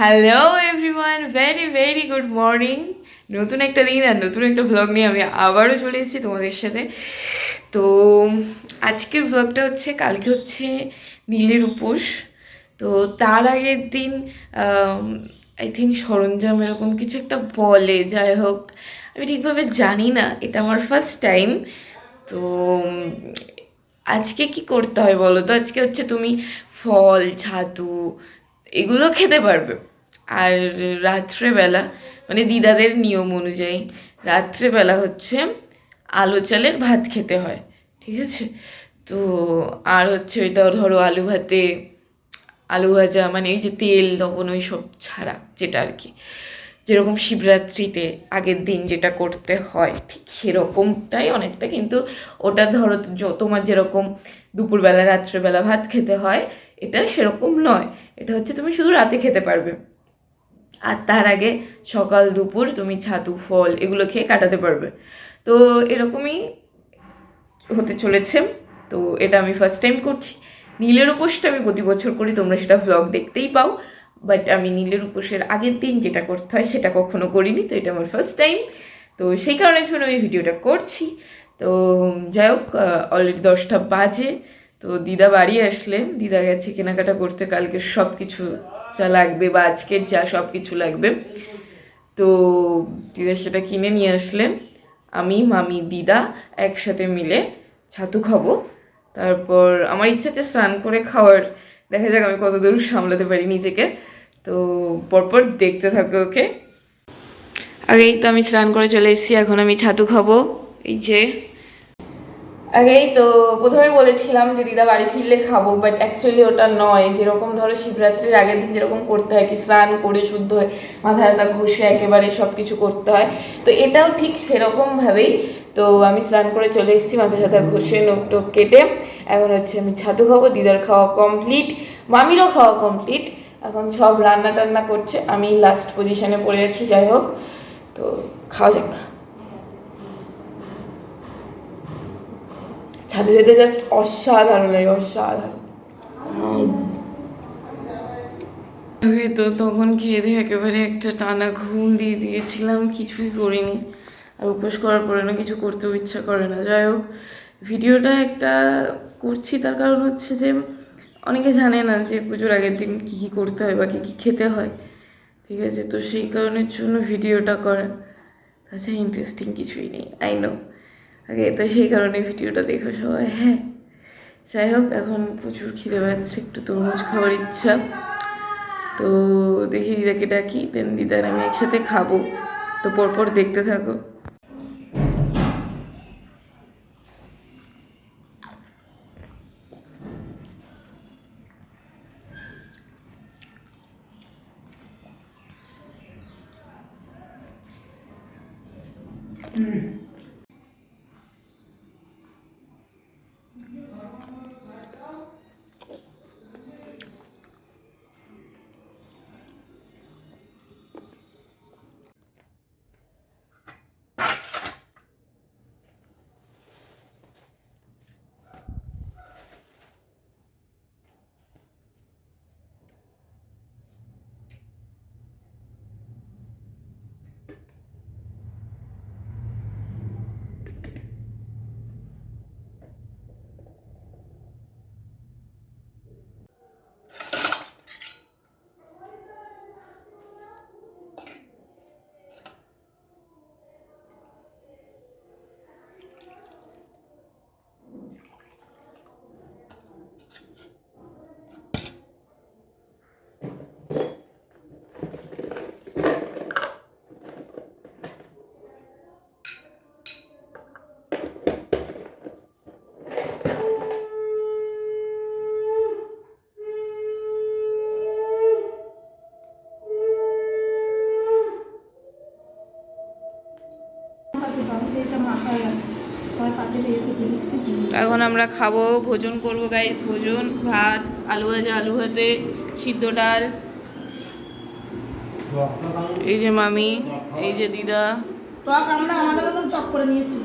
Hello everyone very very good morning নতুন একটা দিন আর নতুন একটা ভ্লগ নিয়ে আমি আবারও চলে এসেছি তোমাদের সাথে। তো, আজকের ভ্লগটা হচ্ছে, কালকে হচ্ছে নীলের উপোস। তো, তার আগের দিন আই থিঙ্ক সরঞ্জাম এরকম কিছু একটা বলে, যাই হোক। আমি ঠিকভাবে জানি না, এটা আমার ফার্স্ট টাইম তো, আজকে কি করতে হয় বলো তো? আজকে হচ্ছে তুমি ফল, ছাতু, এগুলো খেতে পারবে। আর রাত্রেবেলা মানে দিদাদের নিয়ম অনুযায়ী, রাত্রেবেলা হচ্ছে আলো চালের ভাত খেতে হয়, ঠিক আছে? তো আর হচ্ছে ওইটা ধরো আলু ভাতে, আলু ভাজা মানে এই যে তেল, লবণ, ওই সব ছাড়া যেটা আর কি। যেরকম শিবরাত্রিতে আগের দিন যেটা করতে হয়, ঠিক সেরকমটাই অনেকটা, কিন্তু ওটা ধরো তোমার যেরকম দুপুরবেলা, রাত্রেবেলা ভাত খেতে হয়, এটা সেরকম নয়। এটা হচ্ছে তুমি শুধু রাতে খেতে পারবে। আর তার আগে সকাল, দুপুর তুমি ছাতু, ফল এগুলো খেয়ে কাটাতে পারবে। তো এরকমই হতে চলেছে। তো এটা আমি ফার্স্ট টাইম করছি। নীলের উপোসটা আমি প্রতি বছর করি, তোমরা সেটা ভ্লগ দেখতেই পাও। বাট আমি নীলের উপোসের আগের দিন যেটা করতে হয় সেটা কখনো করিনি, তো এটা আমার ফার্স্ট টাইম তো সেই কারণের জন্য আমি ভিডিওটা করছি। তো যাই হোক অলরেডি দশটা বাজে। তো দিদা বাড়ি আসলে, দিদা গেছে কেনাকাটা করতে, কালকে সব কিছু যা লাগবে বা আজকের যা সব কিছু লাগবে। তো দিদা সেটা কিনে নিয়ে আসলে, আমি, মামি, দিদা একসাথে মিলে ছাতু খাব। তারপর আমার ইচ্ছা আছে স্নান করে খাওয়ার, দেখা যাক আমি কতদূর সামলাতে পারি নিজেকে। তো পরপর দেখতে থাকো ওকে। আগেই তো আমি স্নান করে চলে এসেছি, এখন আমি ছাতু খাব। এই যে আগেই তো প্রথমে বলেছিলাম যে দিদা বাড়ি ফিরলে খাব বাট অ্যাকচুয়ালি ওটা নয়। যেরকম ধরো শিবরাত্রির আগের দিন যেরকম করতে হয়, কি স্নান করে শুদ্ধ হয়ে মাথা ব্যথা ঘষে একেবারে সব কিছু করতে হয়। তো এটাও ঠিক সেরকমভাবেই। তো আমি স্নান করে চলে এসেছি, মাথা ব্যথা ঘষে নোক টোক কেটে। এখন হচ্ছে আমি ছাতু খাব, দিদার খাওয়া কমপ্লিট মামিরও খাওয়া কমপ্লিট এখন সব রান্না টান্না করছে, আমি লাস্ট পজিশনে পড়ে আছি, যাই হোক। তো খাওয়া যাক। ছাদে যেতে জাস্ট অসাধারণ লাগে, অসাধারণ। তো তখন খেয়ে দিয়ে একেবারে একটা টানা ঘুম দিয়ে দিয়েছিলাম, কিছুই করিনি। আর উপোস করার পরে না কিছু করতেও ইচ্ছা করে না। যাই হোক, ভিডিওটা একটা করছি, তার কারণ হচ্ছে যে অনেকে জানে না যে পুজোর আগের দিন কী কী করতে হয় বা কী কী খেতে হয়। ঠিক আছে, তো সেই কারণের জন্য ভিডিওটা করা। তাছাড়া ইন্টারেস্টিং কিছুই নেই আই নো আগে তো সেই কারণে ভিডিওটা দেখো সবাই হ্যাঁ। যাই হোক, এখন প্রচুর খিদে পাচ্ছে, একটু তরমুজ খাওয়ার ইচ্ছা। তো দেখি দিদাকে ডাকি দেন দিদার আমি একসাথে খাব। তো পরপর দেখতে থাকো। এখন আমরা খাব, ভোজন করব গাইস ভোজন, ভাত, আলু ভাজা, আলু ভাতে, সিদ্ধ ডাল। এই যে মামি, এই যে দিদা। টক আমরা, আমাদের চক করে নিয়েছি।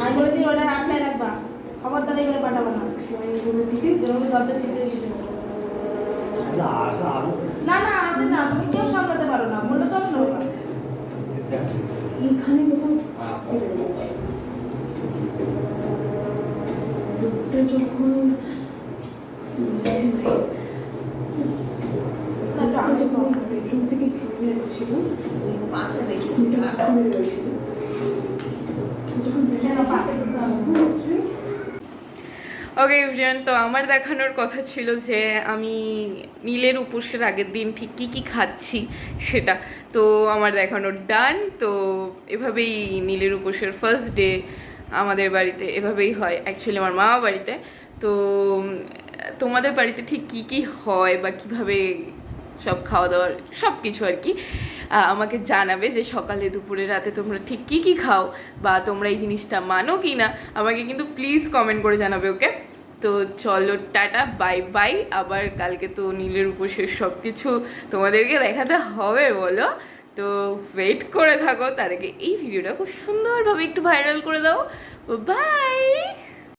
আমি বলেছি অর্ডার আটটায় রাখবা। খবরদার এগুলো পাঠাবো না। না না না তুমি কেউ সামলাতে পারো না বললে তো এখানে কোথাও লোকটা যখন Thank you. বেডরুম থেকে চলে এসেছিল দুধটা খুলে রয়েছিল। পাশে ওকে ইউজিয়ান তো আমার দেখানোর কথা ছিল যে আমি নীলের উপোসের আগের দিন ঠিক কী কী খাচ্ছি সেটা। তো আমার দেখানোর ডান তো এভাবেই নীলের উপোসের ফার্স্ট ডে আমাদের বাড়িতে এভাবেই হয়। অ্যাকচুয়ালি আমার মামা বাড়িতে। তো তোমাদের বাড়িতে ঠিক কী কী হয় বা কীভাবে সব খাওয়া দাওয়ার সব কিছু আর কি। আমাকে জানাবে যে সকালে, দুপুরে, রাতে তোমরা ঠিক কী কী খাও বা তোমরা এই জিনিসটা মানো কি না। আমাকে কিন্তু প্লিজ কমেন্ট করে জানাবে ওকে তো চলো, টাটা বাই বাই আবার কালকে তো নীলের উপসের সব কিছু তোমাদেরকে দেখাতে হবে, বলো? তো ওয়েট করে থাকো, তার আগে এই ভিডিওটা খুব সুন্দরভাবে একটু ভাইরাল করে দাও। বাই